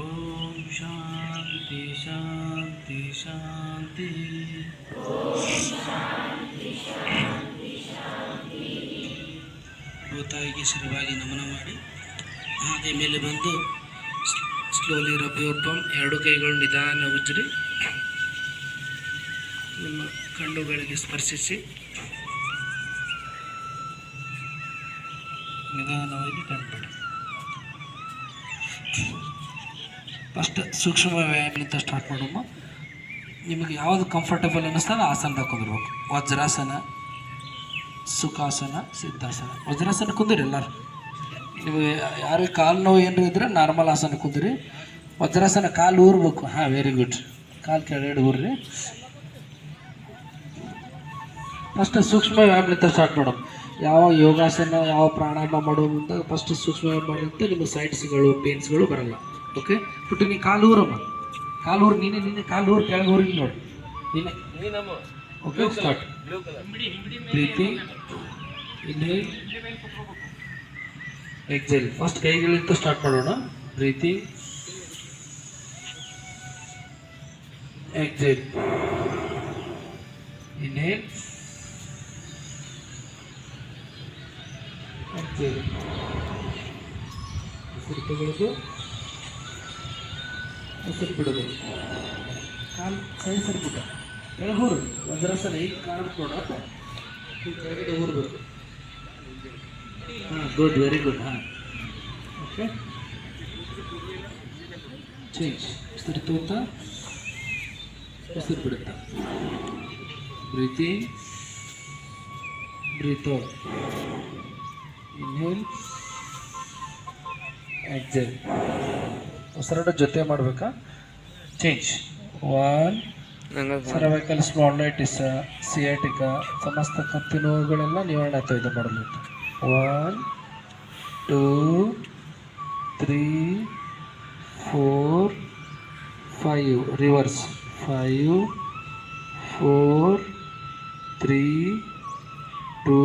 ಓಂ ಶಾಂತಿ ಶಾಂತಿ ಶಾಂತಿ. ಭೂತಾಯಿಗೆ ಶಿರವಾಗಿ ನಮನ ಮಾಡಿ, ಹಾಗೆ ಮೇಲೆ ಬಂದು ಸ್ಲೋಲಿ ರಬ್ ಯುವರ್ ಎರಡು ಕೈಗಳು ನಿಧಾನ ಉಜ್ರಿ ನಿಮ್ಮ ಕಣ್ಣುಗಳಿಗೆ ಸ್ಪರ್ಶಿಸಿ, ನಿಧಾನವಾಗಿ ಕಣ್ಬಿಡಿ ಫಸ್ಟ್ ಸೂಕ್ಷ್ಮ ವ್ಯಾಯಾಮದಿಂದ ಸ್ಟಾರ್ಟ್ ಮಾಡೋಮ್ಮ. ನಿಮಗೆ ಯಾವುದು ಕಂಫರ್ಟಬಲ್ ಅನ್ನಿಸ್ತದೆ ಆಸನದಾಗ ಕುಂದಿರ್ಬೇಕು ವಜ್ರಾಸನ, ಸುಖಾಸನ, ಸಿದ್ಧಾಸನ. ವಜ್ರಾಸನ ಕುಂದಿರಿ ಎಲ್ಲರೂ. ನೀವು ಯಾರಿಗೆ ಕಾಲು ನೋವು ಏನು ಇದ್ರೆ ನಾರ್ಮಲ್ ಆಸನ ಕುಂದಿರಿ. ವಜ್ರಾಸನ ಕಾಲು ಊರ್ಬೇಕು. ಹಾಂ ವೆರಿ ಗುಡ್ ಕಾಲು ಕೆಳಗಡೆ ಊರ್ರಿ. ಫಸ್ಟ್ ಸೂಕ್ಷ್ಮ ವ್ಯಾಯಾಮದಿಂದ ಸ್ಟಾರ್ಟ್ ಮಾಡೋಣ ಯಾವ ಯೋಗಾಸನ, ಯಾವ ಪ್ರಾಣಾಯಾಮ ಮಾಡೋ ಮುಂದೆ ಫಸ್ಟ್ ಸೂಕ್ಷ್ಮ ವ್ಯಾಯಾಮ ಮಾಡಿದಂತೆ ನಿಮ್ಮ ಸೈಟ್ಸ್ಗಳು ಪೇನ್ಸ್ಗಳು ಬರಲ್ಲ. ಓಕೆ ಪುಟ್ಟು ನೀ ಕಾಲೂರಮ್ಮ ಕಾಲೂರು ನೀನೆ ನೀನೆ ಕಾಲು ಊರು ಕೆಳಗೆ ಊರಿಗೆ ನೋಡಿ ನೀನೆ ಓಕೆ ಸ್ಟಾರ್ಟ್ ಪ್ರೀತಿ ಇಲ್ಲಿ ಎಕ್ಸೈಲ್ ಫಸ್ಟ್ ಕೈಗಳಿಂದ ಸ್ಟಾರ್ಟ್ ಮಾಡೋಣ. ಪ್ರೀತಿ. ಎಕ್ಸೈಲ್ ಇನ್ಹೇಲ್ ಎಕ್ಸೈಲ್ ಉಸಿರು ತಗೊಳ್ಳೋದು ಉಸಿರು ಬಿಡೋದು ಕಾಲು ಕೈ ಸರಿಬಿಟ್ಟ ಕೆಳಗೂರು ವಜ್ರಾಸನ ಈಗ ಕಾಣುತ್ತೆ ನೋಡ ಈ ಕೆಳಗಡೆ ಊರ್ಬೇಕು ಹಾಂ ಗುಡ್ ವೆರಿ ಗುಡ್ ಹಾಂ. ಓಕೆ ಚೇಂಜ್ ಉಸಿರು ತೂತ. ಉಸಿರು ಬಿಡುತ್ತಾ. Breathing breath out inhale exhale ಉಸಿರಾಟ ಜೊತೆ ಮಾಡಬೇಕಾ? Change one cervical spondylitis sciatica ಸಮಸ್ತ ಕತ್ತಿ ನೋವುಗಳೆಲ್ಲ ನಿವಾರಣೆ ಆಗ್ತವೆ ಇದು ಮಾಡಲು one two three four five reverse five four three two